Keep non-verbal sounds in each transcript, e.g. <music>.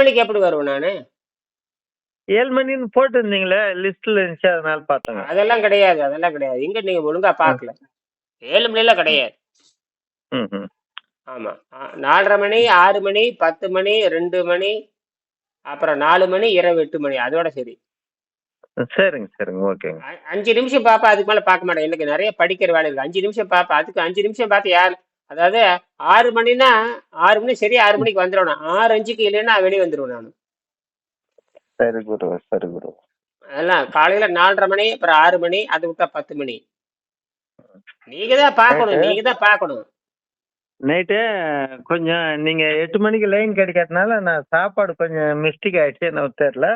மணிக்கு எப்படி வருவேன் நானு? ஏழு மணின்னு போட்டிருந்தீங்களே லிஸ்ட்ல இருந்துச்சு அதனால பார்த்தேங்க. அதெல்லாம் கிடையாது அதெல்லாம் கிடையாது. இங்க நீங்க ஒழுங்கா பார்க்கல. ஏழு மணிலாம் கிடையாது. ஆமா. நாலரை மணி ஆறு மணி பத்து மணி ரெண்டு மணி அப்புறம் நாலு மணி இரவு எட்டு மணி. அதோட சரி. சரிங்க சரிங்க. ஓகேங்க. அஞ்சு நிமிஷம் பாப்பா அதுக்கு மேல பார்க்க மாட்டேன். எனக்கு நிறைய படிக்கிற வேலை இருக்கு. அஞ்சு நிமிஷம் பாப்பா அதுக்கு அஞ்சு நிமிஷம் பார்த்து யார் அதாவது ஆறு மணினா ஆறு மணி சரி ஆறு மணிக்கு வந்துடுவேன் ஆறு அஞ்சுக்கு இல்லைன்னா வெளியே வந்துடுவேன் நான். சரி குரு சரி குரு. அதெல்லாம் காலையில நாலரை மணி அப்புறம் ஆறு மணி அது விட்டா பத்து மணி. நீங்க தான் பார்க்கணும். நீங்க தான் பார்க்கணும். நைட்டு கொஞ்சம் நீங்க எட்டு மணிக்கு லைன் கிடைக்காதனால நான் சாப்பாடு கொஞ்சம் மிஸ்டேக் ஆயிடுச்சு என்ன தெரியல.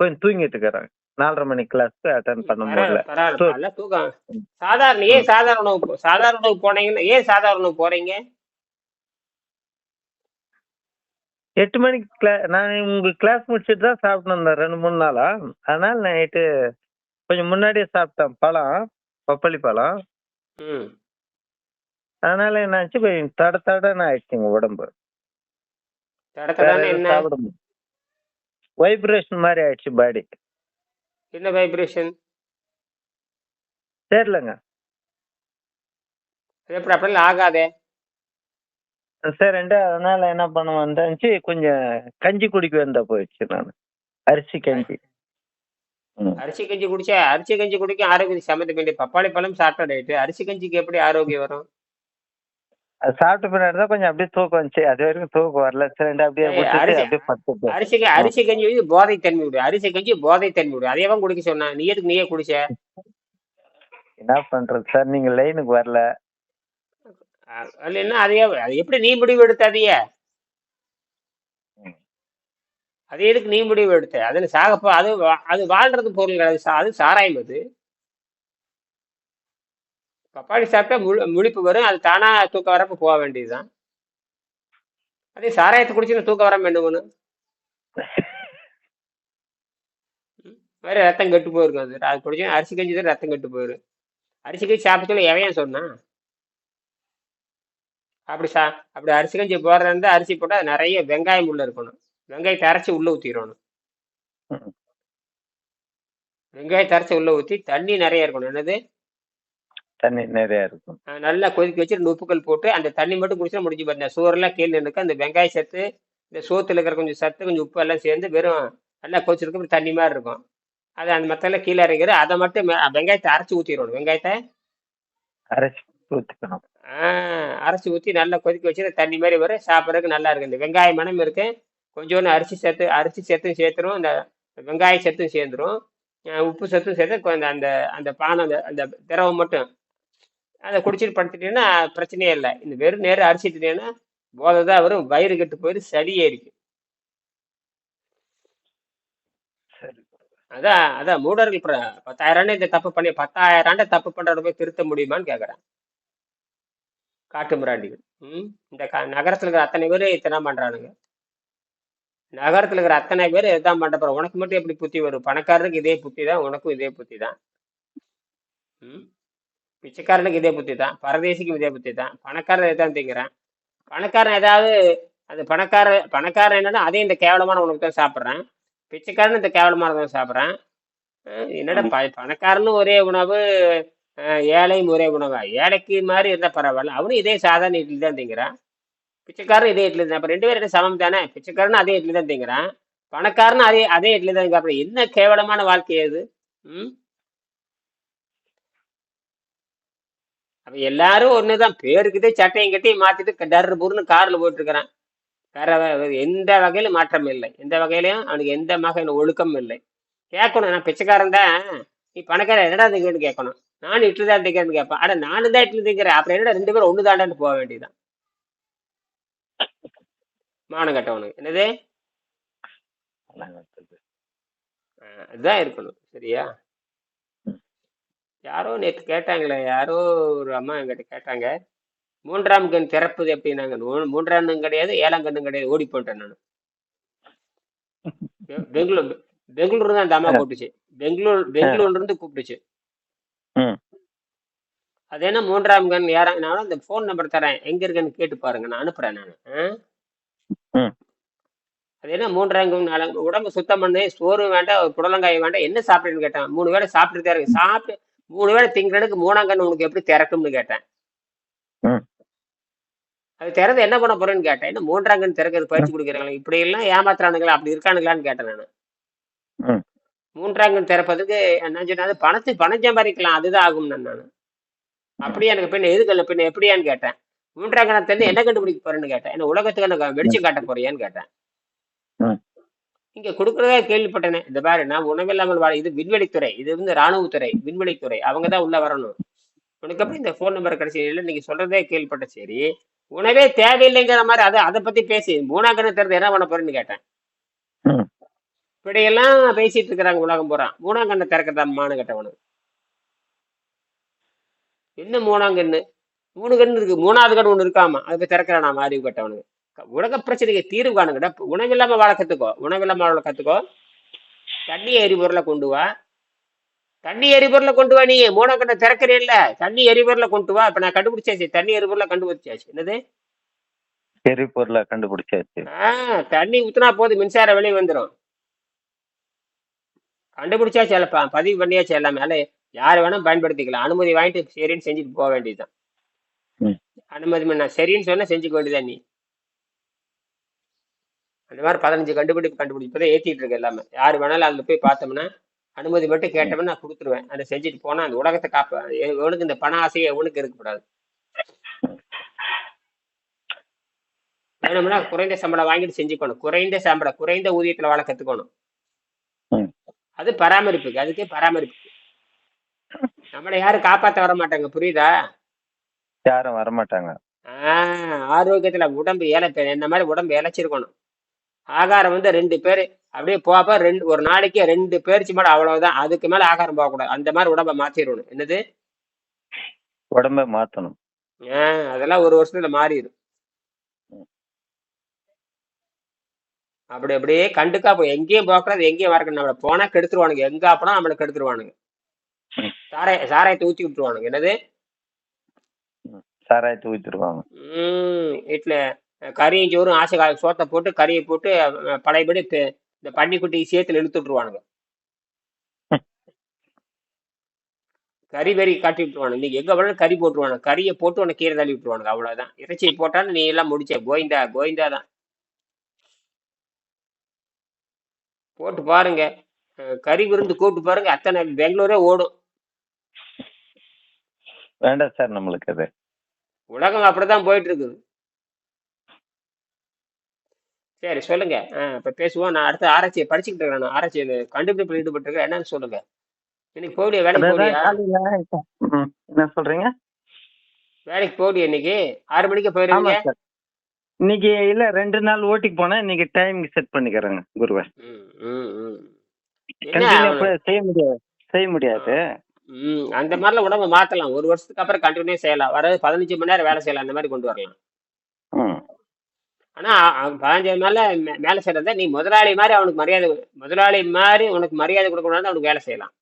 கொஞ்சம் தூங்கிட்டு இருக்கிறேன். நாலரை மணி கிளாஸ்க்கு அட்டன் பண்ண முடியல தூக்கம். சாதாரண ஏன் சாதாரண உணவு சாதாரண உணவு போனீங்கன்னா ஏன் சாதாரண உணவு போறீங்க? எட்டு மணிக்கு கிளா நான் உங்க கிளாஸ் முடிச்சுட்டு தான் சாப்பிட்டு வந்தேன் ரெண்டு மூணு நாளா. அதனால நைட்டு கொஞ்சம் முன்னாடியே சாப்பிட்டேன். பழம் பப்பளி பழம். ம். அதனால என்னாச்சு கொஞ்சம் தட தடன்னு ஆயிடுச்சுங்க உடம்பு. சாப்பிட வைப்ரேஷன் மாதிரி ஆயிடுச்சு பாடி என்ன வைப்ரேஷன் தெரியலங்க. எப்படி அப்படிலாம் ஆகாதே? சரின்ட்டு அதனால என்ன பண்ண வந்தாச்சு கொஞ்சம் கஞ்சி குடிக்க வந்தா போயிடுச்சு நான். அரிசி கஞ்சி. அரிசி கஞ்சி குடிச்சா அரிசி கஞ்சி குடிக்க ஆரோக்கியம் சம்மந்த வேண்டிய பப்பாளி பழம் சாப்பிட்ட ரைட்டு அரிசி கஞ்சிக்கு எப்படி ஆரோக்கியம் வரும்? அது சாப்பிட்ட பின்னாடி தான் கொஞ்சம் அப்படியே தூக்கம் வந்துச்சு. அது வரைக்கும் தூக்கம் வரல. சரின்ட்டு அப்படியே அரிசி- அப்படியே படுத்துட்டேன். அரிசி க- அரிசி கஞ்சி வந்து போதை தன்மை விடு அரிசி கஞ்சி போதை தன்மை விடு அதையவன் குடிக்க சொன்னா நீ எதுக்கு நீயே குடிச்ச? என்ன பண்றது சார்? நீங்க லைனுக்கு வரல. அஹ் என்ன அதையே அது எப்படி நீ முடிவு எடுத்த அதையே? ம். அது எதுக்கு நீ முடிவு எடுத்த? அதுல சாகப்போ அது வா- அது வாழ்றது பொருள் கிடையாது சா- அது சாராயம் அது. பப்பாளி சாப்பிட்டா முழு முழிப்பு வரும். அது தானா தூக்கம் வரப்ப போக வேண்டியதுதான். அதே சாராயத்தை குடிச்சு தூக்கம் வராம என்ன பண்ணும் வேற ரத்தம் கெட்டு போயிருக்கும் அது. அது குடிச்சு அரிசி கஞ்சி தான் ரத்தம் கெட்டு போயிரும். அரிசி கஞ்சி சாப்பிட்டு எவையன் சொன்னான்? அப்படி சா அப்படி அரிசி கஞ்சி போடுறதா இருந்தா அரிசி போட்டா நிறைய வெங்காயம் உள்ள இருக்கணும். வெங்காயத்தை அரைச்சி உள்ள ஊத்திடணும். ம். வெங்காயத்தை அரைச்சி உள்ள ஊத்தி தண்ணி நிறைய இருக்கணும். என்னது? தண்ணி நிறைய இருக்கும். நல்லா கொதிக்க வச்சு ரெண்டு உப்புக்கள் போட்டு அந்த தண்ணி மட்டும் குடிச்சா முடிஞ்சு பாருங்க. சோறுலாம் கீழே இருக்கு அந்த வெங்காய சத்து இந்த சோத்துல இருக்கிற கொஞ்சம் சத்து கொஞ்சம் உப்பு எல்லாம் சேர்ந்து வெறும் நல்லா கொதிச்சிருக்கும் தண்ணி மாதிரி இருக்கும். அது அந்த மத்தெல்லாம் கீழே இறங்கிற அதை மட்டும் வெங்காயத்தை அரைச்சி ஊத்திடணும். வெங்காயத்தை? அரைச்சி ஊற்றிக்கணும் அரைச்சி ஊற்றி நல்லா கொதிக்க வச்சு அந்த தண்ணி மாதிரி வரும். சாப்பிட்றதுக்கு நல்லா இருக்கு இந்த வெங்காய மணம் இருக்கு. கொஞ்சோண்டு அரிசி சத்து அரிசி சத்தும் சேர்த்துரும். இந்த வெங்காய சத்தும் சேர்ந்துரும். உப்பு சத்தும் சேர்த்து அந்த அந்த பானம் அந்த அந்த திரவம் மட்டும் அதை குடிச்சிட்டு படுத்துட்டீங்கன்னா பிரச்சனையே இல்லை. இந்த வெறும் நேரம் அரிசிட்டுட்டீங்கன்னா போதை தான் வரும் வயிறு கெட்டு போயிரு சளி ஏறிக்கும் அதான் அதான் மூடர்கள் பத்தாயிரம் ஆண்டு இந்த தப்பு பண்ணி பத்தாயிரம் ஆண்டு தப்பு பண்றத போய் திருத்த முடியுமான்னு கேட்குறேன் காட்டு மிராண்டிகள். ம் இந்த நகரத்தில் இருக்கிற அத்தனை பேர் இத்தனை பண்றானுங்க. நகரத்தில் இருக்கிற அத்தனை பேர் இதான் பண்ற உனக்கு மட்டும் எப்படி புத்தி வரும்? பணக்காரருக்கு இதே புத்தி தான் உனக்கும் இதே புத்தி தான் ம். பிச்சைக்காரனுக்கு இதே புத்தி தான் பரதேசிக்கும் இதே புத்தி தான் பணக்காரன் இதான் திங்கிறான். பணக்காரன் ஏதாவது அந்த பணக்கார பணக்காரன் என்னன்னா அதே இந்த கேவலமான உணவு தான் சாப்பிட்றான். பிச்சைக்காரன் இந்த கேவலமானதான் சாப்பிட்றான். என்னடா ப பணக்காரனும் ஒரே உணவு ஏழையும் ஒரே உணவா? ஏழைக்கு மாதிரி இருந்தால் பரவாயில்ல அவனும் இதே சாதாரண இட்லி தான் திங்கிறான். பிச்சைக்காரன் இதே இட்லி தான் அப்போ ரெண்டு பேரும் என்ன சமம் தானே? பிச்சைக்காரனும் அதே இட்லி தான் திங்கிறான். பணக்காரனும் அதே அதே இட்லி தான் அப்புறம் என்ன கேவலமான வாழ்க்கை அது? ம்? அப்ப எல்லாரும் ஒண்ணுதான். பேருக்குதே சட்டையும் கட்டி மாத்திட்டு டர்ரு புருன்னு கார்ல போயிட்டு இருக்கிறான் வேற எந்த வகையில மாற்றம் இல்லை. எந்த வகையிலயும் அவனுக்கு எந்த வகையில ஒழுக்கம் இல்லை. கேட்கணும். நான் பிச்சைக்காரன் தான் நீ பணக்காரன் என்னடா திங்கன்னு கேட்கணும். நானும் இட்லி தான் திங்கிறேன்னு கேட்பேன். அட நானும் தான் இட்லி திங்கிறேன். அப்புறம் என்னடா ரெண்டு பேரும் தாண்டான்னு போக வேண்டியதுதான். மானம் கட்டவனுக்கு. என்னது? அதுதான் இருக்கணும். சரியா? யாரோ நேற்று கேட்டாங்களே யாரோ ஒரு அம்மா என்கிட்ட கேட்டாங்க மூன்றாம் கண் திறப்பது எப்படின்னாங்க மூன்றாம் கண் கிடையாது ஏழாம் கண்ணும் கிடையாது ஓடி போயிட்டேன் நான். பெங்களூர் பெங்களூர் தான் அந்த அம்மா கூப்பிட்டுச்சு. பெங்களூர் பெங்களூர்ல இருந்து கூப்பிட்டுச்சு. அது என்ன மூன்றாம் கண் யாரா நான் அந்த ஃபோன் நம்பர் தரேன் எங்க இருக்குன்னு கேட்டு பாருங்க நான் அனுப்புறேன் நான். அது என்ன மூன்றாங்கும் நாலாங்கும் உடம்பு சுத்தம் பண்ணு சோறு வேண்டாம் புடலங்காய் வேண்டாம் என்ன சாப்பிடுன்னு கேட்டேன். மூணு வேளை சாப்பிட்டுட்டே இருக்கு. சாப்பிட்டு மூணு வேளை திங்கிறதுக்கு மூணாங்கன்னு உனக்கு எப்படி திறக்கும்னு கேட்டேன். அது திறந்து என்ன பண்ண போறேன்னு கேட்டேன். என்ன மூன்றாங்கன்னு திறக்கிறது பயிற்சி கொடுக்குறாங்களே இப்படி எல்லாம் ஏமாத்துறானுங்களா அப்படி இருக்கானுங்களான்னு கேட்டேன் நான். ம். மூன்றாங்கன்னு திறப்பதுக்கு என்ன சொன்னா பணத்தை பணம் சம்பாதிக்கலாம் அதுதான் ஆகும் நான் அப்படியே எனக்கு பின்ன எதுக்கு பின்ன எப்படியான்னு கேட்டேன். மூன்றாங்கன்னு தெரிஞ்சு என்ன கண்டுபிடிக்க போறேன்னு கேட்டேன். என்ன உலகத்துக்கு எனக்கு வெளிச்சம் காட்ட போறியான்னு கேட்டேன். இங்க கொடுக்கறதா கேள்விப்பட்டேனே. இந்த பாரு நான் உணவில்லாமல் வாழ இது விண்வெளித்துறை இது வந்து ராணுவத்துறை விண்வெளித்துறை அவங்க தான் உள்ள வரணும். உனக்கு எப்படி இந்த ஃபோன் நம்பர் கிடைச்சி இல்லை நீங்க சொல்றதே கேள்விப்பட்ட சரி. உணவே தேவையில்லைங்கிற மாதிரி அதை அதை பத்தி பேசி. மூணாங்கன்னு தெரிஞ்சு என்ன பண்ண போறேன்னு கேட்டேன். இப்படியெல்லாம் பேசிட்டு இருக்கிறாங்க உலகம் பூரா. மூணாங்கண்ணை திறக்கிறதா மானு கட்டவனு. என்ன மூணாங்கண்ணு மூணு கண்ணு இருக்கு. மூணாவது கண்ணு ஒண்ணு இருக்காமா? அது போய் திறக்கிறானா அறிவு கட்டவனுக்கு? உலக பிரச்சனைக்கு தீர்வு காணுங்கடா உணவில்லாம வாழ கத்துக்கோ. உணவில்லாம வாழ கத்துக்கோ. தண்ணி எரிபொருளை கொண்டு வா. தண்ணி எரிபொருளை கொண்டு வா நீ. மூணாங்கண்ணை திறக்கிறே இல்ல தண்ணி எரிபொருளை கொண்டு வா. இப்ப நான் கண்டுபிடிச்சாச்சு. தண்ணி எரிபொருளை கண்டுபிடிச்சாச்சு. என்னது? எரிபொருளை கண்டுபிடிச்சாச்சு. ஆஹ் தண்ணி ஊத்துனா போது மின்சார வெளியே வந்துடும் கண்டுபிடிச்சாச்சு இல்லப்பா பதிவு பண்ணியாச்சு எல்லாமே. அல்ல யார் வேணா பயன்படுத்திக்கலாம். அனுமதி வாங்கிட்டு சரின்னு செஞ்சுட்டு போக வேண்டியதுதான். அனுமதி பண்ண சரின்னு சொன்னா செஞ்சுக்க வேண்டியதுதான் நீ. அந்த மாதிரி பதினஞ்சு கண்டுபிடிப்பு கண்டுபிடிப்பு இப்பதான் ஏத்திட்டு இருக்கு எல்லாமே. யார் வேணாலும் அதுல போய் பார்த்தோம்னா அனுமதி மட்டும் கேட்டோம்னா நான் கொடுத்துருவேன். அதை செஞ்சுட்டு போனா அந்த உலகத்தை காப்ப எவனுக்கு இந்த பண ஆசையை எவனுக்கு இருக்கக்கூடாது. வேணும்னா குறைந்த சம்பளம் வாங்கிட்டு செஞ்சுக்கணும். குறைந்த சம்பளம் குறைந்த ஊதியத்துல வாழ கத்துக்கணும். ம். அது பராமரிப்புக்கு அதுக்கே பராமரிப்புக்கு நம்மளை யாரும் காப்பாத்த வர மாட்டாங்க புரியுதா? யாரும் வரமாட்டாங்க. ஆஹ் ஆரோக்கியத்துல உடம்பு ஏழை என்ன மாதிரி உடம்பு இழைச்சிருக்கணும். ஆகாரம் வந்து ரெண்டு பேர். அப்படியே போப்ப ரெண்டு ஒரு நாளைக்கு ரெண்டு பேருக்கு மேல அவ்வளவுதான். அதுக்கு மேல ஆகாரம் போகக்கூடாது. அந்த மாதிரி உடம்ப மாத்திரணும். என்னது? உடம்ப மாத்தணும். ஆஹ் அதெல்லாம் ஒரு வருஷத்துல மாறிடும் அப்படி அப்படியே கண்டுக்கா போய் எங்கேயும் போக்குறது எங்கேயும் வரக்கணும் நம்மள போனா கெடுத்துருவானுங்க. எங்க அப்பனா நம்மளை கெடுத்துருவானுங்க. சாராய சாராயத்தை ஊத்தி விட்டுருவானுங்க. என்னது? சாராயத்தை ஊத்திடுவாங்க உம் வீட்டுல கறியும் சோறும் ஆசை கால சோத்தை போட்டு கறியை போட்டு பழையபடி இந்த பன்னிக்குட்டி சேத்துல இழுத்து விட்டுருவானுங்க. கறி வெறி காட்டி விட்டுருவானுங்க. நீங்க எங்க வேணாலும் கறி போட்டுருவானுங்க. கறியை போட்டு உனக்கு கீரை தள்ளி விட்டுருவானுங்க. அவ்வளவுதான். இறைச்சியை போட்டாலும் நீ எல்லாம் முடிச்ச கோவிந்தா கோவிந்தா தான். போட்டு பாருங்க. கறி விருந்து கூப்பிட்டு பாருங்க. அத்தனை பெங்களூரே ஓடும். வேண்டாம் சார் நம்மளுக்கு அது. உலகம் அப்படிதான் போயிட்டு இருக்குது. சரி சொல்லுங்க. இப்ப பேசுவோம். நான் அடுத்த ஆராய்ச்சியை படிச்சுக்கிட்டு இருக்கிறேன் நான். ஆராய்ச்சி கண்டுபிடிப்பில் ஈடுபட்டு இருக்கேன். என்னன்னு சொல்லுங்க. இன்னைக்கு போடியா வேலைக்கு ம், என்ன சொல்றீங்க? வேலைக்கு போடியா இன்னைக்கு? ஆறு மணிக்கு போயிருவீங்க? இன்னைக்கு இல்ல ரெண்டு நாள் ஓட்டிக்கு போனா இன்னைக்கு டைமிங் செட் பண்ணிக்கிறேங்க குருவை. செய்ய முடியாது செய்ய முடியாது. அந்த மாதிரிலாம் உடம்ப மாத்தலாம். ஒரு வருஷத்துக்கு அப்புறம் கண்டினியூ செய்யலாம். வர பதினஞ்சு மணி நேரம் வேலை செய்யலாம். அந்த மாதிரி கொண்டு வரலாம். ஆனா அவன் பதினஞ்சு மேல மே- மேல செய்யறத நீ முதலாளி மாதிரி அவனுக்கு மரியாதை கொடு. முதலாளி மாதிரி உனக்கு மரியாதை கொடுக்கணும்னா அவனுக்கு வேலை செய்யலாம்.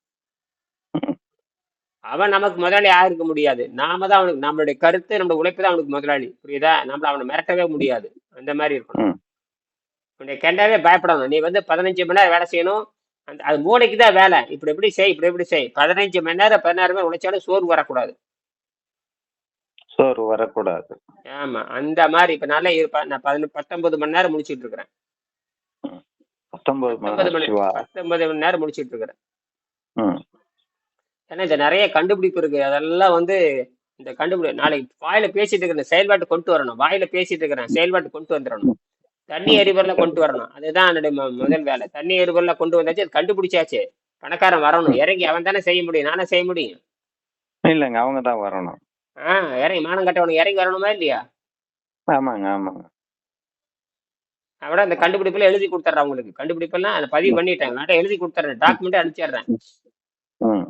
அவன் நமக்கு முதலாளி ஆயிருக்க முடியாது. நாம தான் அவனுக்கு நம்மளுடைய கருத்து நம்மளுடைய உழைப்பு தான் அவனுக்கு முதலாளி. புரியுதா? நம்மள அவனை மிரட்டவே முடியாது. அந்த மாதிரி இருக்கணும். ம். உன்னை கண்டாவே பயப்படணும் நீ வந்து பதினஞ்சு மணி நேரம் வேலை செய்யணும். அந்த அது மூளைக்கு தான் வேலை. இப்படி எப்படி செய் இப்படி எப்படி செய். பதினஞ்சு மணி நேரம் பதினாறு மணி உழைச்சாலும் சோறு வரக்கூடாது. சோறு வரக்கூடாது. ஆமா அந்த மாதிரி இப்ப நல்லா இருப்பேன் நான் பதினெட்டு பத்தொன்பது மணி நேரம் முடிச்சிட்டு இருக்கிறேன் பத்தொன்பது பத்தொன்பது மணி மணி சிவா பத்தொன்பது மணி நேரம் முடிச்சிட்டு இருக்கிறேன் ம். ஏன்னா இந்த நிறைய கண்டுபிடிப்பு இருக்கு. அதெல்லாம் வந்து இந்த கண்டுபிடி நாளைக்கு வாயில பேசிட்டு இருக்கிற செயல்பாட்டு கொண்டு வரணும். வாயில பேசிட்டு இருக்கிறேன் செயல்பாட்டு கொண்டு வந்துடணும். தண்ணி எரிபொருளை கொண்டு வரணும். அதுதான் என்னுடைய மு- முதல் வேலை. தண்ணி எரிபொருளை கொண்டு வந்தாச்சு அது கண்டுபிடிச்சாச்சு. பணக்காரன் வரணும். இறங்கி அவன் தானே செய்ய முடியும். நானே செய்ய முடியும். இல்லைங்க அவங்க தான் வரணும். ஆ இறங்கி மானம் கட்டவனுக்கு இறங்கி வரணுமா இல்லையா? ஆமாங்க ஆமாங்க. அவட அந்த கண்டுபிடிப்புல எழுதி கொடுத்துட்றேன் உங்களுக்கு. கண்டுபிடிப்பெல்லாம் அதை பதிவு பண்ணிட்டேன். நான் எழுதி கொடுத்துட்றேன் டாக்குமெண்ட் அனுப்பிச்சிடுறேன். ம்.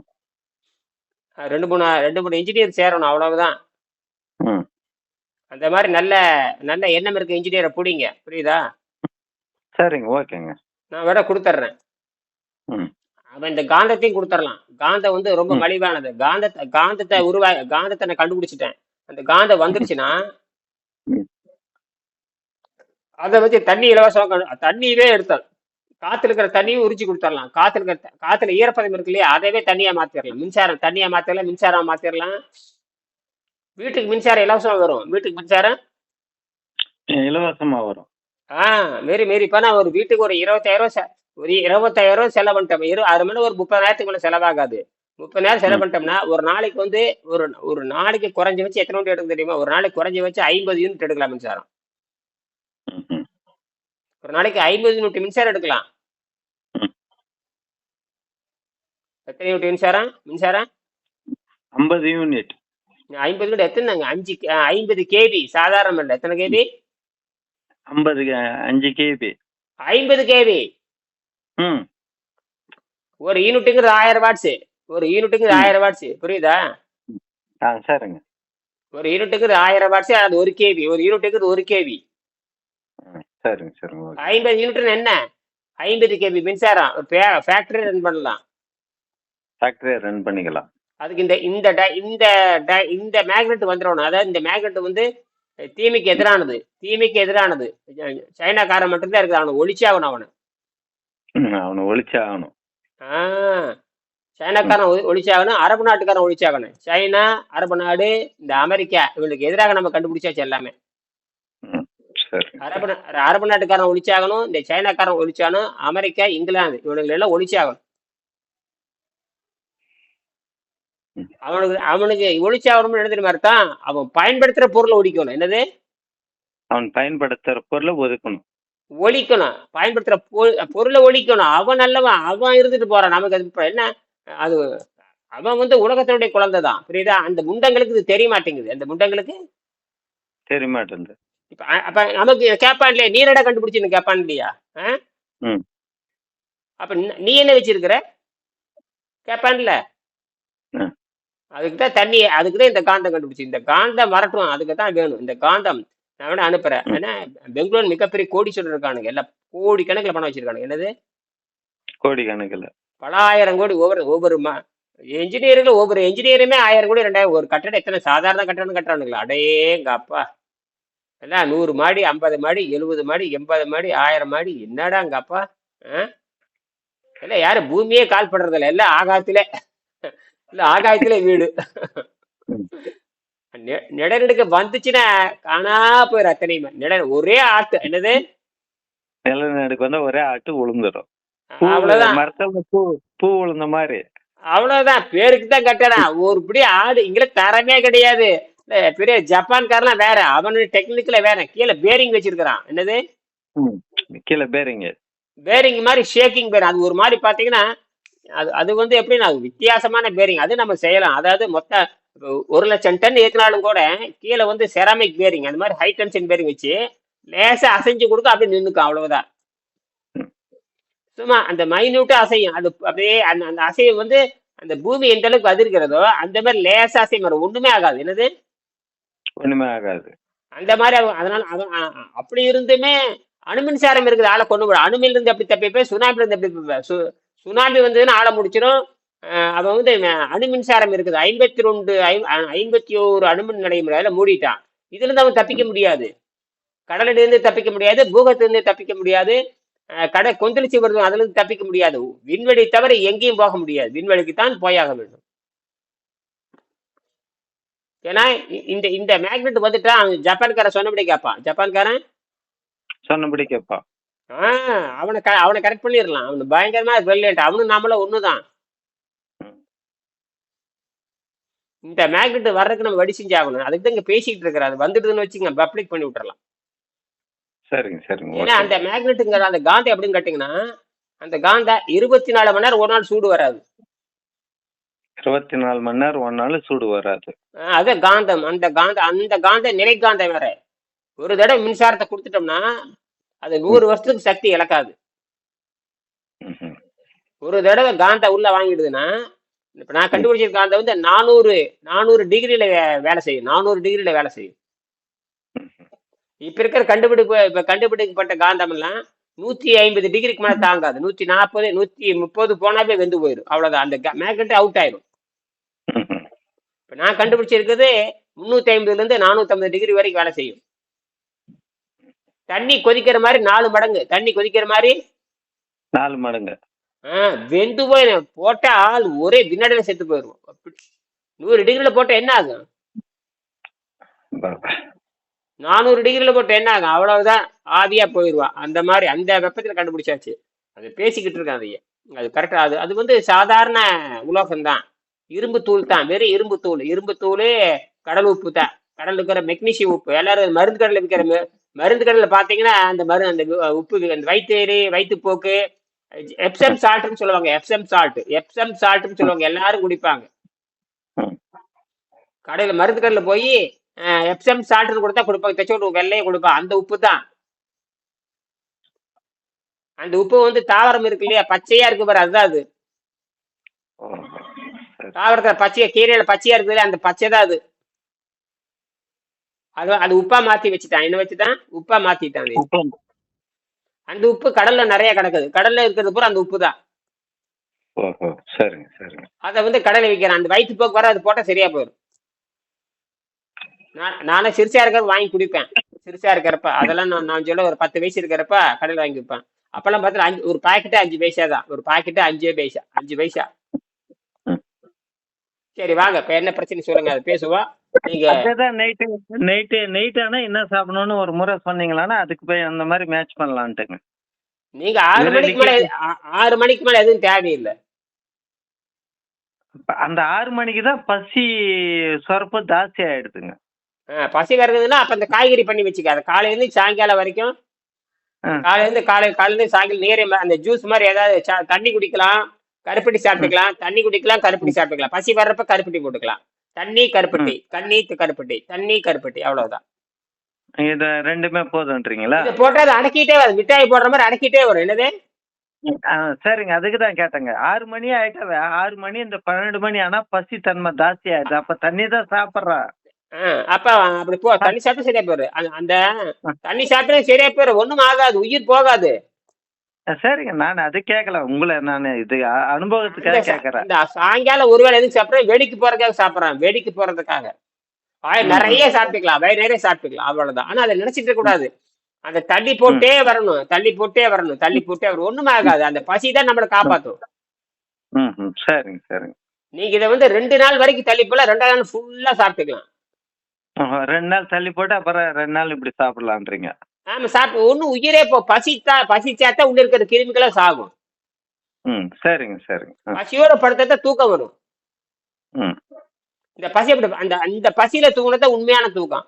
ரெண்டு மூணு ரெண்டு மூணு இன்ஜினியர் சேரணும். அவ்வளவுதான். ம். அந்த மாதிரி நல்ல நல்ல எண்ணம் இருக்க இன்ஜினியரை பிடிங்க. புரியுதா? சரிங்க ஓகேங்க. நான் விட கொடுத்துட்றேன் ம். அவன் இந்த காந்தத்தையும் கொடுத்துடலாம். காந்தம் வந்து ரொம்ப. மலிவானது. காந்தத்தை காந்தத்தை உருவா காந்தத்தை நான் கண்டுபிடிச்சிட்டேன். அந்த காந்தம் வந்துருச்சுன்னா. அதை வச்சு தண்ணி இலவசம் தண்ணியவே எடுத்தோம் காத்துல இருக்கிற தண்ணியும் உரிச்சு கொடுத்துடலாம். காத்துல இருக்கிற காத்துல ஈரப்பதம் இருக்கு இல்லையா? அதைவே தண்ணியா மாத்திரலாம். மின்சாரம் தண்ணியா மாத்திரலாம் மின்சாரம் மாத்திரலாம். வீட்டுக்கு மின்சாரம் இலவசம் வரும். வீட்டுக்கு மின்சாரம்? இலவசமா வரும். ஆ மாரி மாரி. இப்போ நான் ஒரு வீட்டுக்கு ஒரு இருபத்தாயிரம் செ- ஒரு இருபத்தாயிரம் செலவு பண்ணிட்டோம். இரு அது மேலே ஒரு முப்பதாயிரத்துக்கு மேலே செலவாகாது. முப்பதாயிரம் செலவு. பண்ணிட்டோம்னா ஒரு நாளைக்கு வந்து ஒரு ஒரு நாளைக்கு குறைஞ்சி வச்சு எத்தனை யூனிட் எடுக்க தெரியுமா? ஒரு நாளைக்கு குறைஞ்சி வச்சு ஐம்பது யூனிட் எடுக்கலாம் மின்சாரம். ஒரு நாளைக்கு ஐம்பது யூனிட் மின்சாரம் எடுக்கலாம். எத்தனை யூனிட் மின்சாரம்? மின்சாரம்? ஐம்பது யூனிட். ஐம்பது யூனிட் எத்தனைங்க? அஞ்சு ஐம்பது கேவி. சாதாரண இல்லை. எத்தனை கேவி? ஐம்பது அஞ்சு கேபி ஐம்பது ம் ஒரு யூனிட்டுங்கிறது ஆயிரம் வாட்ஸ் ஒரு யூனிட்டுங்கிறது. ஆயிரம் வாட்ஸ் புரியுதா? ஆ சரிங்க. ஒரு யூனிட்டுக்கு ஆயிரம் வாட்ஸ் அது ஒரு கேவி ஒரு யூனிட்டுக்கு ஒரு கேவி சரிங்க சரிங்க ஐம்பது யூனிட்னு என்ன? ஐம்பது கேவி மின்சாரம். ஃபேக்டரி ரன் பண்ணலாம். ஃபேக்டரியை ரன் பண்ணிக்கலாம். அதுக்கு இந்த இந்த இந்த இந்த மேக்னெட் வந்துடணும். அதாவது இந்த மேக்னெட் வந்து தீமைக்கு எதிரானது. தீமைக்கு எதிரானது. சைனாக்காரன் மட்டும்தான் இருக்குது அவனை ஒழிச்சாகணும் அவனை. அவனை ஒழிச்சே ஆகணும் ஆ சைனாக்காரன் ஒழிச்சாகணும் அரபு நாட்டுக்காரன் ஒழிச்சாகணும். சைனா அரபு நாடு இந்த அமெரிக்கா இவங்களுக்கு எதிராக நம்ம கண்டுபிடிச்சாச்சு எல்லாமே. அரபு அரபு நாட்டுக்காரன் ஒழிச்சாகணும் இந்த சைனாக்காரன் ஒழிச்சாகணும் அமெரிக்கா இங்கிலாந்து இவனுங்களை எல்லாம் ஒழிச்சாகணும். அவனுக்கு அவனுக்கு ஒழிச்சாகணும்னு என்ன தெரியுமா அர்த்தம் அவன் பயன்படுத்துற பொருளை ஒழிக்கணும். என்னது? அவன் பயன்படுத்துற பொருளை ஒதுக்கணும். ஒழிக்கணும். பயன்படுத்துற பொ- பொருளை ஒழிக்கணும். அவன் நல்லவன் அவன் இருந்துட்டு போறான். நமக்கு அது இப்ப என்ன? அது அவன் வந்து உலகத்தினுடைய குழந்தை தான் புரியுதா? அந்த முண்டங்களுக்கு இது தெரிய மாட்டேங்குது அந்த முண்டங்களுக்கு? தெரிய மாட்டேங்குது இப்ப அப்ப நமக்கு கேட்பான் இல்லையா நீரடா கண்டுபிடிச்சுன்னு கேட்பான் இல்லையா ஆ? அப்ப ந- என்ன வச்சிருக்கிற? கேட்பான்ல. அதுக்கு தான் தண்ணி அதுக்கு தான் இந்த காந்தம் கண்டுபிடிச்சு. இந்த காந்தம் வரட்டும். அதுக்கு தான் வேணும். இந்த காந்தம் நான் வேணா அனுப்புறேன். ஏன்னா பெங்களூர் மிகப்பெரிய கோடீஸ்வரர் இருக்கானுங்க எல்லாம் கோடி கணக்கில் பணம் வச்சிருக்கானுங்க. என்னது? கோடி கணக்கில் பலாயிரம் கோடி ஒவ்வொரு ஒவ்வொரு என்ஜினியர்கள் ஒவ்வொரு என்ஜினியருமே ஆயிரம் கோடி ரெண்டாயிரம் ஒரு கட்டடம் எத்தனை சாதாரண கட்டடம் கட்டுறானுங்களா? அடேங்க அப்பா. எல்லாம் நூறு மாடி ஐம்பது மாடி எழுபது மாடி எண்பது மாடி ஆயிரம் மாடி. என்னடாங்க அப்பா? எல்லாம் யாரும் பூமியே கால் படுறதில்ல எல்லாம் ஆகாயத்திலே. இல்ல ஆகாயத்திலே வீடு. நிழலுக்கு வந்துச்சுன்னா காணா போயிரு அத்தனையுமே. நிழல் ஒரே ஆட்டு என்னது? நிலநடுக்கு வந்தா ஒரே ஆட்டு விழுந்துடும் பூ அவ்வளவுதான். மரத்துல பூ பூ விழுந்த மாதிரி. அவ்வளவுதான். பேருக்கு தான் கட்டணும். ஒரு படி ஆடு இங்கே தரமே கிடையாது. பெரிய ஜப்பான்காரலாம் வேற. அவனோட டெக்னிக்கல வேற. கீழே பேரிங் வச்சிருக்கிறான். என்னது. கீழே பேருங்க பேரிங் மாதிரி ஷேக்கிங் பேரிங் அது ஒரு மாதிரி பாத்தீங்கன்னா அது அது வந்து எப்படின்னா வித்தியாசமான பேரிங் அது நம்ம செய்யலாம். அதாவது மொத்த ஒரு லட்சம் டன் ஏற்றினாலும் கூட கீழே வந்து செராமிக் பேரிங் அந்த மாதிரி ஹை டென்ஷன் பேரிங் வச்சு லேசா அசைஞ்சு கொடுக்க அப்படியே நின்னுக்கும் அவ்வளவுதான். சும்மா அந்த மைன்யூட்டா அசையும். அது அப்படியே அந்த அந்த அசைவு வந்து அந்த பூமி எந்த அளவுக்கு அதிர்கிறதோ அந்த மாதிரி லேசா அசையும். வரும் ஒண்ணுமே ஆகாது. என்னது? ஒண்ணுமே ஆகாது. அந்த மாதிரி அதனால அது அப்படி இருந்துமே அணுமின்சாரம் இருக்குது. ஆளை கொண்டு போய் அணுமில் இருந்து எப்படி தப்பிப்பேன்? சுனாமில இருந்து சு சுனாமி வந்ததுன்னா ஆளை முடிச்சிடும். அவன் வந்து அஹ், அணுமின்சாரம் இருக்குது. ஐம்பத்தி ரெண்டு ஐம்பத்தி ஓரு அணுமின் நடைமுறையில மூடிட்டான். இதுல இருந்து அவன் தப்பிக்க முடியாது. கடலில இருந்து தப்பிக்க முடியாது. பூகத்திலிருந்து தப்பிக்க முடியாது. கடை கொந்தளிச்சு வருது அதுல இருந்து தப்பிக்க முடியாது. விண்வெளி தவிர எங்கேயும் போக முடியாது. விண்வெளிக்கு தான் போயாக வேண்டும். ஏன்னா இந்த இந்த மேக்னெட் வந்துட்டா அவன் ஜப்பான்காரன் சொன்னபடி கேட்பான். ஜப்பான்காரன்? சொன்னபடி கேப்பா ஆ அவனை அவனை கரெக்ட் பண்ணிடலாம். அவனு பயங்கரமா பிரில்லியன்ட் அவனும் நாமளும் ஒண்ணுதான் ம். இந்த மேக்னெட் வர்றதுக்கு நம்ம வடி செஞ்சாகணும் அதுக்கு தான் இங்க பேசிட்டு இருக்கிற அது வந்துடுதுன்னு வச்சுங்க பப்ளிக் பண்ணி விட்டுறலாம். சரிங்க சரிங்க. ஏன்னா அந்த மேக்னெட்டுங்கிற அந்த காந்தம் எப்படின்னு கேட்டீங்கன்னா அந்த காந்தா இருபத்தி நாலு மணி நேரம் ஒரு நாள் சூடு வராது. இருபத்தி நாலு மணி நேரம் ஒரு நாள் சூடு வராது. அது காந்தம். அந்த காந்த அந்த காந்த நிலை காந்தம் வேற. ஒரு தடவை மின்சாரத்தை கொடுத்துட்டோம்னா அது நூறு வருஷத்துக்கு சக்தி இழக்காது. ஒரு தடவை காந்த உள்ள வாங்கிடுதுன்னா இப்ப நான் கண்டுபிடிச்சிருக்க காந்தம் வந்து நானூறு நானூறு டிகிரியில வேலை செய்யும். நானூறு டிகிரியில வேலை செய்யும். இப்ப இருக்கிற கண்டுபிடிப்பு இப்ப கண்டுபிடிக்கப்பட்ட காந்தம் எல்லாம் நூத்தி ஐம்பது டிகிரிக்கு மேல தாங்காது. நூத்தி நாற்பது நூத்தி முப்பது போனாவே வெந்து போயிடும் அவ்வளவுதான். அந்த மேக்னெட் அவுட் ஆயிடும் இப்ப நான் கண்டுபிடிச்சிருக்கிறது முன்னூத்தி ஐம்பதுல இருந்து நானூத்தி ஐம்பது டிகிரி வரைக்கும் வேலை செய்யும். தண்ணி கொதிக்கிற மாதிரி நாலு மடங்கு. தண்ணி கொதிக்கிற மாதிரி நாலு மடங்கு. ஆஹ் வெந்து போய் போட்டா ஆள் ஒரே வினாடியில செத்து போயிடுவோம் அப்படி. நூறு டிகிரில போட்டா என்ன ஆகும்? நானூறு டிகிரில போட்டு என்ன ஆகும்? அவ்வளவுதான் ஆவியா போயிடுவான் அந்த மாதிரி அந்த வெப்பத்துல கண்டுபிடிச்சாச்சு. அது பேசிக்கிட்டு இருக்கான் அதைய. அது கரெக்டா அது அது வந்து சாதாரண உலோகம் தான் இரும்பு தூள் தான். வெறும் இரும்பு தூள். இரும்பு தூள் கடல் உப்பு தான். கடல் இருக்கிற மெக்னீசியம் உப்பு. எல்லாரும் மருந்து கடலில் விற்கிற மருந்து கடல்ல பாத்தீங்கன்னா அந்த மருந்து அந்த உப்பு அந்த வயிற்று வயிற்று வயிற்றுப்போக்கு எப்சம் சால்ட்னு சொல்லுவாங்க எப்சம் சால்ட் எப்சம் சால்ட்னு சொல்லுவாங்க எல்லாரும் குடிப்பாங்க. கடையில மருந்து கடையில போய் எப்சம் சால்ட்னு கொடுத்தா கொடுப்பாங்க தச்சோடு வெள்ளையை கொடுப்பான் அந்த உப்பு தான். அந்த உப்பு வந்து தாவரம் இருக்கு இல்லையா பச்சையா இருக்கு பாரு அதுதான் அது. தாவரத்துல பச்சையா கீரையில பச்சையா இருக்குது அந்த பச்சை தான் அது. அது அது உப்பா மாத்தி வச்சுட்டான் என்ன வச்சுட்டான்? உப்பா மாத்திட்டான் அந்த உப்பு கடல்ல நிறைய கிடக்குது. கடல்ல இருக்கிறது பூரா அந்த உப்பு தான் ஓஹோ சரிங்க சரிங்க. அதை வந்து கடலை விற்கிறான். அந்த வயிற்று போக்கு வர அது போட்டா சரியா போயிடும். நான் நானே சிறுசா இருக்கிற வாங்கி குடிப்பேன். சிறுசா இருக்கிறப்ப அதெல்லாம் நான் நான் சொல்ல ஒரு பத்து வயசு இருக்கிறப்ப கடையில் வாங்கி விற்பேன் அப்பெல்லாம் பார்த்தா அஞ்சு ஒரு பாக்கெட்டே அஞ்சு பைசா தான். ஒரு பாக்கெட்டு அஞ்சே பைசா அஞ்சு பைசா. சரி வாங்க. இப்ப என்ன பிரச்சனை சொல்லுங்க அதை பேசுவோம். நைட்டு நைட்டு நைட் ஆனா என்ன சாப்பிடணும்னு ஒரு முறை சொன்னீங்களான்னா அதுக்கு போய் அந்த மாதிரி மேட்ச் பண்ணலான்ட்டுங்க நீங்க ஆறு மணிக்கு மேல ஆறு மணிக்கு மேல எதுவும் தேவையில்லை. அந்த ஆறு மணிக்கு தான் பசி சொரப்பு ஜாஸ்தி ஆயிடுதுங்க. பசி வருதுன்னா அப்ப அந்த காய்கறி பண்ணி வச்சுக்க அது காலையில இருந்து சாயங்காலம் வரைக்கும். காலையில இருந்து காலை காலையில இருந்து சாயங்காலம் நீரை அந்த ஜூஸ் மாதிரி ஏதாவது தண்ணி குடிக்கலாம் கருப்பட்டி சாப்பிட்டுக்கலாம் தண்ணி குடிக்கலாம் கருப்பட்டி சாப்பிட்டுக்கலாம். பசி வர்றப்ப கருப்பட்டி போட்டுக்கலாம். தண்ணி கருப்பட்டி. தண்ணி கருப்பட்டி. தண்ணி கருப்பட்டி. அவ்வளவுதான். இது ரெண்டுமே போதுன்றீங்களா இதை போட்டா அது அடக்கிட்டே வரும் மிட்டாய் போடுற மாதிரி அடக்கிட்டே வரும். என்னது? சரிங்க. அதுக்கு தான் கேட்டேங்க. ஆறு மணி ஆயிட்டாவே ஆறு மணி இந்த பன்னெண்டு மணி ஆனா பசி தன்மை ஜாஸ்தி ஆயிடுது. அப்ப தண்ணி தான் சாப்பிட்றான் அப்ப அப்படி போ. தண்ணி சாப்பிட்டா சரியா போயிடும் அந்த- தண்ணி சாப்பிட்டா சரியா போயிடும் ஒண்ணும் ஆகாது. உயிர் போகாது. சரிங்க. நான் அது கேட்கல உங்களை நான் இது அனுபவத்துக்காக கேட்கறேன் இந்த சாயங்காலம் ஒருவேளை எதுக்கு சாப்பிட்றேன் வேடிக்கை போறதுக்காக சாப்பிட்றேன். வேடிக்கை போறதுக்காக. வாய் நிறைய சாப்பிட்டுக்கலாம். வயிறு நிறைய சாப்பிட்டுக்கலாம். அவ்வளவுதான். ஆனா அதை நினைச்சிட்டு கூடாது அந்த தள்ளி போட்டே வரணும். தள்ளி போட்டே வரணும். தள்ளி போட்டே வரணும். ஒண்ணுமே ஆகாது. அந்த பசி தான் நம்மளை காப்பாத்தும். சரிங்க சரிங்க. நீங்க இதை வந்து ரெண்டு நாள் வரைக்கும் தள்ளி போல ரெண்டாவது நாள் ஃபுல்லா சாப்பிட்டுக்கலாம். ரெண்டு நாள் தள்ளி போட்டு அப்புறம் ரெண்டு நாள் இப்படி சாப்பிடலான்றீங்க. ஆமா சாப்பிட்டு ஒன்னும் உயிரே போ பசித்தா பசிச்சாத்தான் உள்ள இருக்கிற கிருமிகளாம் சாகும். ம் சரிங்க சரிங்க. பசியோட படுத்தா தூக்கம் வரும். ம். இந்த பசி அப்படி அந்த அந்த பசியில தூங்கினதான் உண்மையான தூக்கம்.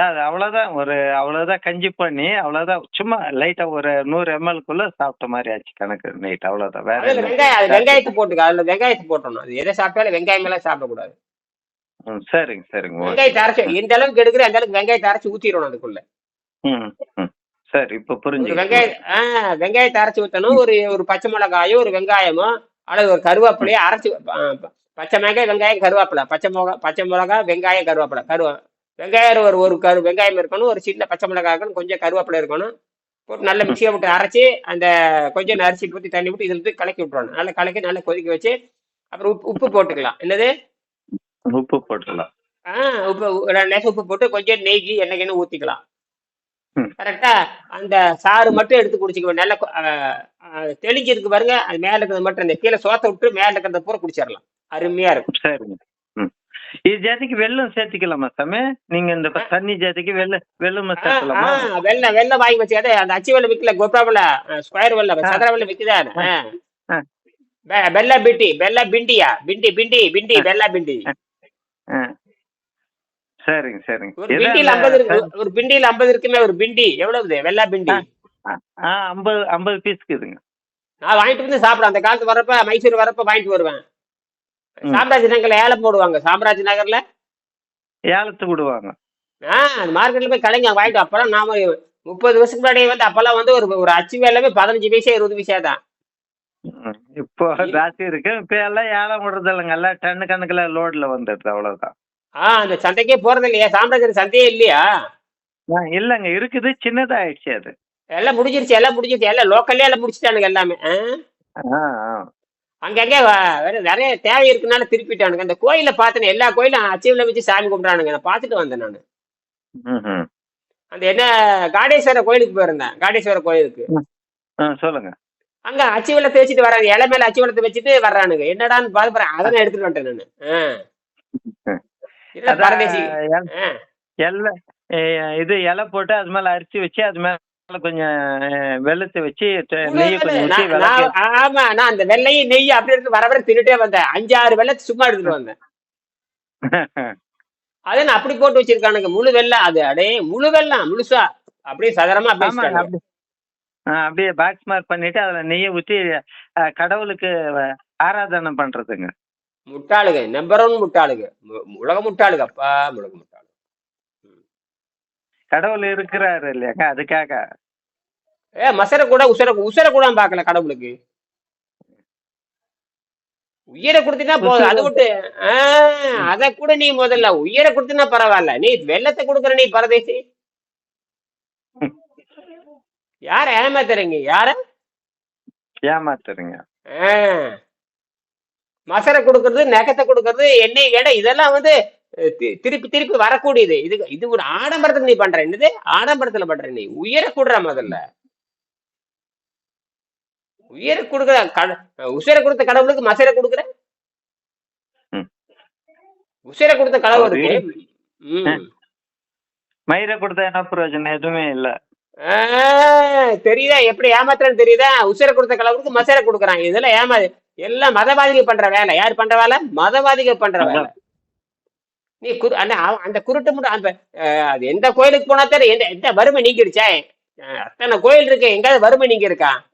அது அவ்வளோதான் ஒரு அவ்வளோதான் கஞ்சி பண்ணி அவ்வளோதான் சும்மா லைட்டாக ஒரு நூறு எம்எல்குள்ளே சாப்பிட்ட மாதிரி ஆச்சு கணக்கு நைட் அவ்வளோதான் வேற வெங்காயம் அது வெங்காயத்தை போட்டுக்க அதுல வெங்காயத்தை போட்டணும். அது எதை சாப்பிட்டாலும் வெங்காயம் எல்லாம் சாப்பிடக்கூடாது. ம் சரிங்க சரிங்க வெங்காயத்தை அரைச்சு எந்த அளவுக்கு எடுக்கிற அந்த அளவுக்கு வெங்காயத்தை அரைச்சு ஊத்திடணும் அதுக்குள்ள. சரி இப்போ புரிஞ்சு வெங்காயம் ஆ வெங்காயத்தை அரைச்சு ஊத்தணும். ஒரு ஒரு பச்சை மிளகாயோ ஒரு வெங்காயமோ அல்லது ஒரு கருவேப்பிலையோ அரைச்சு பச்சை மிளகாய் வெங்காயம் கருவேப்பிலை. பச்சை மிளகா பச்சை மிளகா வெங்காயம் கருவேப்பிலை. கருவ வெங்காயம் ஒரு ஒரு கரு வெங்காயம் இருக்கணும். ஒரு சின்ன பச்சை மிளகாய் இருக்கணும். கொஞ்சம் கருவேப்பிலை இருக்கணும். போட்டு நல்லா மிக்சியை விட்டு அரைச்சி அந்த கொஞ்சம் அரிசி ஊற்றி தண்ணி விட்டு இதில் இருந்து கலக்கி விட்டுறணும். நல்லா கலக்கி நல்லா கொதிக்க வச்சு அப்புறம் உப்பு உப்பு போட்டுக்கலாம். என்னது? உப்பு போட்டுடலாம் ஆ உப்பு லேசம் உப்பு போட்டு கொஞ்சம் நெய் எண்ணெய் ஊற்றிக்கலாம். கரெக்டா? அந்த சாறு மட்டும் எடுத்து குடிச்சிக்க நல்லா தெளிஞ்சிருக்கு பாருங்க. அது மேல இருக்கிறது மட்டும் அந்த கீழே சோத்தை விட்டு மேல இருக்கிறத பூரா குடிச்சிடலாம் அருமையா இருக்கும். சரிங்க. இது ஜாதிக்கு வெல்லம் சேர்த்துக்கலாமா சாமி? நீங்க இந்த தண்ணி ஜாதிக்கு வெள்ள வெள்ளம் சேர்க்கலாமா வெள்ளம் வெள்ளம் வாங்கி வச்சுக்காத. அந்த அச்சு வெள்ளம் விற்கல கோப்ராவில் ஸ்கொயர் வெள்ளம். சதுர வெள்ளம் விற்குதா. வெள்ளா பிண்டி வெள்ளா பிண்டியா? பிண்டி பிண்டி பிண்டி வெள்ளா பிண்டி. சரிங்க சரிங்க. ஒரு பிண்டியில் ஐம்பது இருக்கு ஒரு பிண்டியில் ஐம்பது இருக்குமே ஒரு பிண்டி. எவ்வளவுது? வெள்ளா பிண்டி. ஆ, ஐம்பது ஐம்பது பீஸ்க்குதுங்க நான் வாங்கிட்டு வந்து சாப்பிடுவேன் அந்த காலத்து வரப்ப மைசூர் வரப்ப வாங்கிட்டு வருவேன். சாம்ராஜ் நகர்ல ஏலம் போடுவாங்க சாம்ராஜ் நகர்ல. ஏலத்து விடுவாங்க. ஆ அந்த மார்க்கெட்ல போய் கலைங்க வாங்கிட்டு அப்பெல்லாம் நாம முப்பது வருஷத்துக்கு முன்னாடி வந்து அப்பெல்லாம் வந்து ஒரு ஒரு அச்சு வேலைமே பதினஞ்சு பைசா இருபது பைசா தான். இப்போ ஜாஸ்தி இருக்கு. இப்போ எல்லாம் ஏலம் விடுறது இல்லைங்க எல்லாம் டன்னு கணக்கில் லோடில் வந்துடுது அவ்வளோதான் ஆ அந்த சந்தைக்கே போறது இல்லையா? சாம்ராஜ் சந்தையே இல்லையா? இல்லைங்க. இருக்குது. சின்னதாயிடுச்சு அது. எல்லாம் முடிஞ்சிருச்சு. எல்லாம் முடிஞ்சிருச்சு. எல்லாம் லோக்கல்லே எல்லாம் முடிச்சிட்டானுங்க எல்லாமே. அங்கங்கே வேற நிறைய தேவை இருக்குனால திருப்பிட்டானுங்க. அந்த கோயில பார்த்தேன். எல்லா கோயிலும் அச்சீவில் வச்சு சாமி கும்பிட்றானுங்க. நான் பார்த்துட்டு வந்தேன் நான். அந்த என்ன காடேஸ்வரர் கோயிலுக்கு போயிருந்தேன். காடேஸ்வரர் கோயிலுக்கு. சொல்லுங்க. அங்க அச்சு வெள்ளத்தை வச்சுட்டு வராங்க. இலை மேல அச்சு வெள்ளத்தை வச்சுட்டு வர்றானுங்க. என்னடான்னு பாத்து அதை நான் எடுத்துட்டு வந்துட்டேன் நானு. எல்ல இது இலை போட்டு அது மேல அரிசி வச்சு அது மேல கொஞ்சம் வெள்ளத்தை வச்சு கொஞ்சம் நான் ஆமா நான் அந்த வெள்ளையும் நெய் அப்படி எடுத்து வர வர தின்னுட்டே வந்தேன். அஞ்சு ஆறு வெள்ளத்தை சும்மா எடுத்துட்டு <laughs> வந்தேன். அதை நான் அப்படி போட்டு வச்சிருக்கானுங்க. முழு வெள்ளம் அது அடே முழு வெள்ளம் முழுசா. அப்படியே சதரமா அப்படியே அப்படியே பாக்ஸ் மார்க் பண்ணிட்டு அதுல நெய்யை ஊற்றி அஹ், கடவுளுக்கு ஆராதனை பண்றதுங்க. முட்டாளுங்க நம்பர் ஒன் முட்டாளுங்க. உலக முட்டாளுங்க அப்பா உலக முட்டாளு. கடவுள் இருக்கிறாரு இல்லையாக்கா அதுக்காக. ஏ மசர கூட உசர உசர கூட பாக்கல கடவுளுக்கு. உயிரை கொடுத்தீங்கன்னா போதும் அதை விட்டு அத கூட நீ முதல்ல உயிரை கொடுத்தீங்கன்னா பரவாயில்ல. நீ வெள்ளத்தை கொடுக்குற நீ பரதேசி. யார ஏமாத்துறீங்க? யார? ஏமாத்துறீங்க. ஆஹ் மசரை கொடுக்கறது நகத்தை கொடுக்கறது எண்ணெய் எடை இதெல்லாம் வந்து திருப்பி திருப்பி வரக்கூடியது. இது இது ஒரு ஆடம்பரத்துக்கு நீ பண்ற என்னது? ஆடம்பரத்துல பண்ற நீ. உயர கொடுற முதல்ல. உயர கொடுக்குற கட உசர கொடுத்த கடவுளுக்கு மசர கொடுக்குற. உசர கொடுத்த கடவுள் அவரு- இருக்கு ம். மயிரை கொடுத்தா என்ன பிரயோஜனம்? எதுவுமே இல்ல. தெரியுதா? எப்படி ஏமாத்துறன்னு தெரியுதா? உசர கொடுத்த கடவுளுக்கு மசர கொடுக்குறாங்க இதெல்லாம் ஏமா எல்லாம் மதவாதிகள் பண்ற வேலை. யார் பண்ற வேலை? மதவாதிகள் பண்ற வேலை. நீ குரு அந்த குருட்டு மட்டும் அந்த அது எந்த கோயிலுக்கு போனா தெரியும் எந்த எந்த வறுமை நீங்கிடுச்சே? அத்தனை கோயில் இருக்கு. எங்காவது வறுமை நீங்க இருக்கா?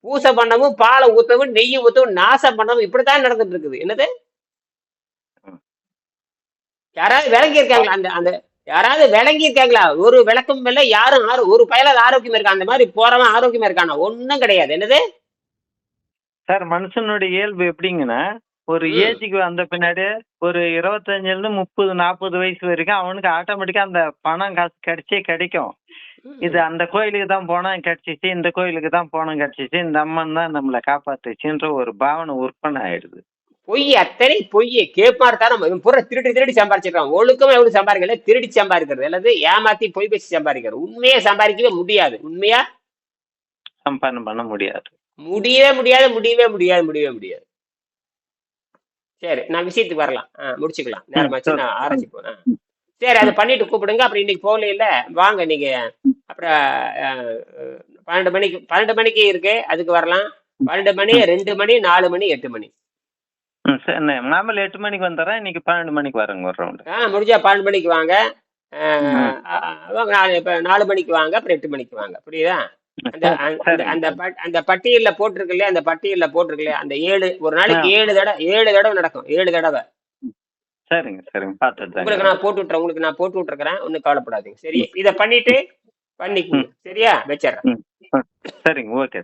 பூசை பண்ணவும் பாலை ஊத்தவும் நெய்யை ஊத்தவும் நாசம் பண்ணவும் இப்படித்தான் நடந்துட்டு இருக்குது. என்னது? யாராவது விளங்கி இருக்காங்களா அந்த அந்த யாராவது விளங்கி இருக்காங்களா ஒரு விளக்கம் இல்ல யாரும் ஆரோ- ஒரு பயலாவது ஆரோக்கியமா இருக்கா? அந்த மாதிரி போறவன் ஆரோக்கியமா இருக்கானா? ஒண்ணும் கிடையாது. என்னது? சார் மனுஷனுடைய இயல்பு எப்படிங்கன்னா ஒரு. ஏஜுக்கு வந்த பின்னாடி ஒரு இருபத்தஞ்சுல இருந்து முப்பது நாற்பது வயசு வரைக்கும் அவனுக்கு ஆட்டோமேட்டிக்கா அந்த பணம் காசு கிடைச்சே கிடைக்கும். இது அந்த கோயிலுக்கு தான் போனோம் கிடைச்சிச்சு இந்த கோயிலுக்கு தான் போனோம் கிடைச்சிச்சு இந்த அம்மன் தான் நம்மளை காப்பாத்துச்சுன்ற ஒரு பாவனை உற்பத்தி ஆயிடுது. பொய் அத்தனை பொய். கேப்பார்த்தாரம் இவன் பூரா திருடி திருடி சம்பாரிச்சிருக்கான். ஒழுக்கமா எவ்வளவு சம்பாதிக்கல திருடி சம்பாதிக்கிறது. அல்லது ஏமாத்தி பொய் பேசி சம்பாதிக்கிறது. உண்மையா சம்பாதிக்கவே முடியாது. உண்மையா? சம்பாதனை பண்ண முடியாது. முடியவே முடியாது முடியவே முடியாது முடியவே முடியாது. சரி நான் விஷயத்துக்கு வரலாம். முடிச்சுக்கலாம். நேரமாச்சு நான் ஆராய்ச்சி போறேன் சரி அதை பண்ணிட்டு கூப்பிடுங்க. அப்புறம் இன்னைக்கு போகல இல்ல. வாங்க நீங்க. அப்புறம் பன்னெண்டு மணிக்கு பன்னெண்டு மணிக்கு இருக்கு. அதுக்கு வரலாம். பன்னெண்டு மணி ரெண்டு மணி நாலு மணி எட்டு மணி. மாமூல் எட்டு மணிக்கு வந்துடுறேன். இன்னைக்கு பன்னெண்டு மணிக்கு வரேங்க ஒரு ரவுண்டு ஆ முடிஞ்சா பன்னெண்டு மணிக்கு வாங்க. வாங்க நாலு இப்ப நாலு மணிக்கு வாங்க அப்புறம் எட்டு மணிக்கு வாங்க. புரியுதா? அந்த <laughs> அந்த அந்த பட்- அந்த பட்டியல்ல போட்டிருக்கு இல்லையா அந்த பட்டியல்ல போட்டிருக்கு இல்லையா அந்த ஏழு ஒரு நாளைக்கு ஏழு தடவை ஏழு தடவை நடக்கும் ஏழு தடவை. சரிங்க சரிங்க. பார்த்துட்டு உங்களுக்கு நான் போட்டு விட்டுறேன் உங்களுக்கு நான் போட்டு விட்டுருக்கிறேன் ஒன்றும் கவலைப்படாதீங்க. சரி இதை பண்ணிட்டு பண்ணிக்கோங்க. சரியா? வச்சிடுறேன். சரிங்க ஓகே.